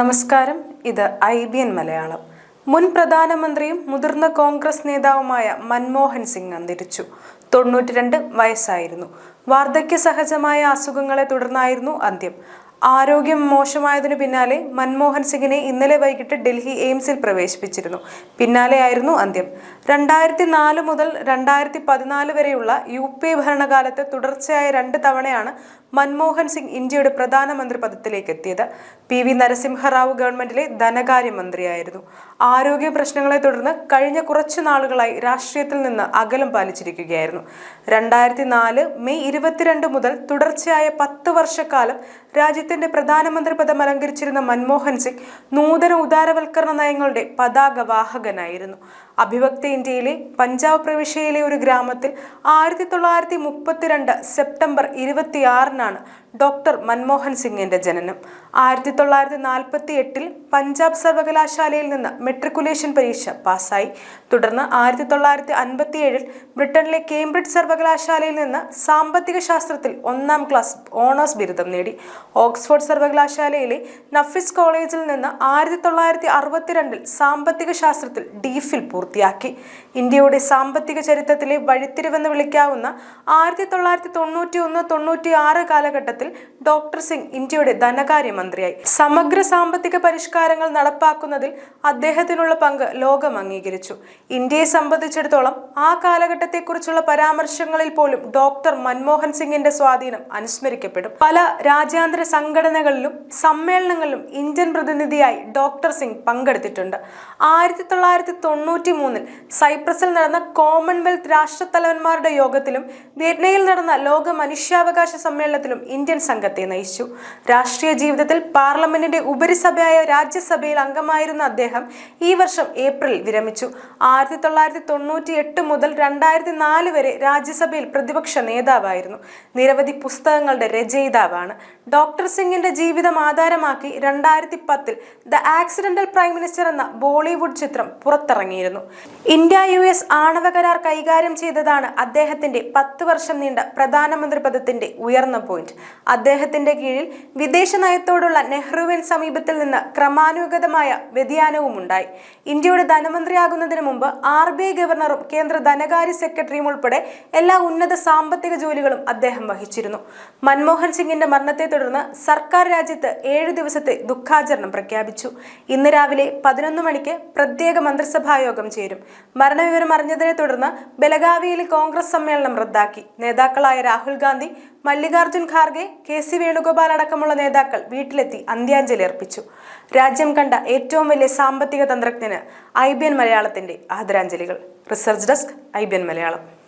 നമസ്കാരം. ഇത് I B N Malayalam. മുൻ പ്രധാനമന്ത്രിയും മുതിർന്ന കോൺഗ്രസ് നേതാവുമായ മൻമോഹൻ സിംഗ് അന്തരിച്ചു. തൊണ്ണൂറ്റിരണ്ട് വയസ്സായിരുന്നു. വാർദ്ധക്യ സഹജമായ അസുഖങ്ങളെ തുടർന്നായിരുന്നു അന്ത്യം. ആരോഗ്യം മോശമായതിനു പിന്നാലെ മൻമോഹൻ സിംഗിനെ ഇന്നലെ വൈകിട്ട് ഡൽഹി എയിംസിൽ പ്രവേശിപ്പിച്ചിരുന്നു. പിന്നാലെയായിരുന്നു അന്ത്യം. രണ്ടായിരത്തി നാല് മുതൽ രണ്ടായിരത്തി പതിനാല് വരെയുള്ള യു പി ഭരണകാലത്ത് തുടർച്ചയായ രണ്ട് തവണയാണ് മൻമോഹൻ സിംഗ് ഇന്ത്യയുടെ പ്രധാനമന്ത്രി പദത്തിലേക്ക് എത്തിയത് പി വി നരസിംഹറാവു ഗവൺമെന്റിലെ ധനകാര്യമന്ത്രിയായിരുന്നു. ആരോഗ്യ പ്രശ്നങ്ങളെ തുടർന്ന് കഴിഞ്ഞ കുറച്ചു നാളുകളായി രാഷ്ട്രീയത്തിൽ നിന്ന് അകലം പാലിച്ചിരിക്കുകയായിരുന്നു. രണ്ടായിരത്തി നാല് മെയ് ഇരുപത്തിരണ്ട് മുതൽ തുടർച്ചയായ പത്ത് വർഷക്കാലം രാജ്യത്തിന്റെ പ്രധാനമന്ത്രി പദം അലങ്കരിച്ചിരുന്ന മൻമോഹൻ സിംഗ് നൂതന ഉദാരവൽക്കരണ നയങ്ങളുടെ പതാക വാഹകനായിരുന്നു അഭിഭക്ത ഇന്ത്യയിലെ പഞ്ചാബ് പ്രവിശ്യയിലെ ഒരു ഗ്രാമത്തിൽ ആയിരത്തി തൊള്ളായിരത്തി മുപ്പത്തിരണ്ട് സെപ്റ്റംബർ ഇരുപത്തിയാറിനാണ് ഡോക്ടർ മൻമോഹൻ സിംഗിന്റെ ജനനം. ആയിരത്തി തൊള്ളായിരത്തി നാൽപ്പത്തി എട്ടിൽ പഞ്ചാബ് സർവകലാശാലയിൽ നിന്ന് മെട്രിക്കുലേഷൻ പരീക്ഷ പാസ്സായി. തുടർന്ന് ആയിരത്തി തൊള്ളായിരത്തി അൻപത്തി ഏഴിൽ ബ്രിട്ടനിലെ കേംബ്രിഡ്ജ് സർവകലാശാലയിൽ നിന്ന് സാമ്പത്തിക ശാസ്ത്രത്തിൽ ഒന്നാം ക്ലാസ് ഓണേഴ്സ് ബിരുദം നേടി. ഓക്സ്ഫോർഡ് സർവകലാശാലയിലെ നഫിസ് കോളേജിൽ നിന്ന് ആയിരത്തി തൊള്ളായിരത്തി അറുപത്തിരണ്ടിൽ സാമ്പത്തിക ശാസ്ത്രത്തിൽ ഡിഫിൽ പൂർത്തിയാക്കി. ഇന്ത്യയുടെ സാമ്പത്തിക ചരിത്രത്തിലെ വഴിത്തിരിവെന്ന് വിളിക്കാവുന്ന ആയിരത്തി തൊള്ളായിരത്തി തൊണ്ണൂറ്റി ഒന്ന് തൊണ്ണൂറ്റി ആറ് കാലഘട്ടത്തിൽ ഡോക്ടർ സിംഗ് ഇന്ത്യയുടെ ധനകാര്യമന്ത്രിയായി. സമഗ്ര സാമ്പത്തിക പരിഷ്കാരങ്ങൾ നടപ്പാക്കുന്നതിൽ അദ്ദേഹത്തിനുള്ള പങ്ക് ലോകം അംഗീകരിച്ചു. ഇന്ത്യയെ സംബന്ധിച്ചിടത്തോളം ആ കാലഘട്ടത്തെക്കുറിച്ചുള്ള പരാമർശങ്ങളിൽ പോലും ഡോക്ടർ മൻമോഹൻ സിംഗിന്റെ സ്വാധീനം അനുസ്മരിക്കപ്പെടും. പല രാജ്യാന്തര സംഘടനകളിലും സമ്മേളനങ്ങളിലും ഇന്ത്യൻ പ്രതിനിധിയായി ഡോക്ടർ സിംഗ് പങ്കെടുത്തിട്ടുണ്ട്. ആയിരത്തി തൊള്ളായിരത്തി തൊണ്ണൂറ്റി മൂന്നിൽ സൈപ്രസിൽ നടന്ന കോമൺവെൽത്ത് രാഷ്ട്രത്തലവന്മാരുടെ യോഗത്തിലും വിയറ്റ്നയിൽ നടന്ന ലോക മനുഷ്യാവകാശ സമ്മേളനത്തിലും ഇന്ത്യൻ സംഘത്തെ നയിച്ചു. രാഷ്ട്രീയ ജീവിതത്തിൽ പാർലമെന്റിന്റെ ഉപരിസഭയായ രാജ്യസഭയിൽ അംഗമായിരുന്ന അദ്ദേഹം ഈ വർഷം ഏപ്രിൽ വിരമിച്ചു. ആയിരത്തി തൊള്ളായിരത്തി തൊണ്ണൂറ്റി എട്ട് മുതൽ രണ്ടായിരത്തി നാല് വരെ രാജ്യസഭയിൽ പ്രതിപക്ഷ നേതാവായിരുന്നു. നിരവധി പുസ്തകങ്ങളുടെ രചയിതാവാണ്. ഡോക്ടർ സിംഗിന്റെ ജീവിതം ആധാരമാക്കി രണ്ടായിരത്തി പത്തിൽ ദ ആക്സിഡന്റൽ പ്രൈം മിനിസ്റ്റർ എന്ന ബോളിവുഡ് ചിത്രം പുറത്തിറങ്ങിയിരുന്നു. ഇന്ത്യ യു എസ് ആണവ കരാർ കൈകാര്യം ചെയ്തതാണ് അദ്ദേഹത്തിന്റെ പത്ത് വർഷം നീണ്ട പ്രധാനമന്ത്രി പദത്തിന്റെ ഉയർന്ന പോയിന്റ്. അദ്ദേഹത്തിന്റെ കീഴിൽ വിദേശ നയത്തോടുള്ള നെഹ്റുവിൻ സമീപത്തിൽ നിന്ന് ക്രമാനുഗതമായ വ്യതിയാനവും ഉണ്ടായി ഇന്ത്യയുടെ ധനമന്ത്രിയാകുന്നതിന് മുമ്പ് ആർ ബി ഐ ഗവർണറും കേന്ദ്ര ധനകാര്യ സെക്രട്ടറിയും ഉൾപ്പെടെ എല്ലാ ഉന്നത സാമ്പത്തിക ജോലികളും അദ്ദേഹം വഹിച്ചിരുന്നു. മൻമോഹൻ സിംഗിന്റെ മരണത്തെ തുടർന്ന് സർക്കാർ രാജ്യത്ത് ഏഴു ദിവസത്തെ ദുഃഖാചരണം പ്രഖ്യാപിച്ചു. ഇന്ന് രാവിലെ പതിനൊന്ന് മണിക്ക് പ്രത്യേക മന്ത്രിസഭാ യോഗം ചേരും. മരണവിവരം അറിഞ്ഞതിനെ തുടർന്ന് ബലഗാവിയിലെ കോൺഗ്രസ് സമ്മേളനം റദ്ദാക്കി. നേതാക്കളായ രാഹുൽ ഗാന്ധി മല്ലികാർജുൻ ഖാർഗെ കെ സി വേണുഗോപാൽ അടക്കമുള്ള നേതാക്കൾ വീട്ടിലെത്തി അന്ത്യാഞ്ജലി അർപ്പിച്ചു. രാജ്യം കണ്ട ഏറ്റവും വലിയ സാമ്പത്തിക തന്ത്രജ്ഞന് ഐ ബി എൻ മലയാളത്തിന്റെ ആദരാഞ്ജലികൾ. Research desk I B N Malayalam.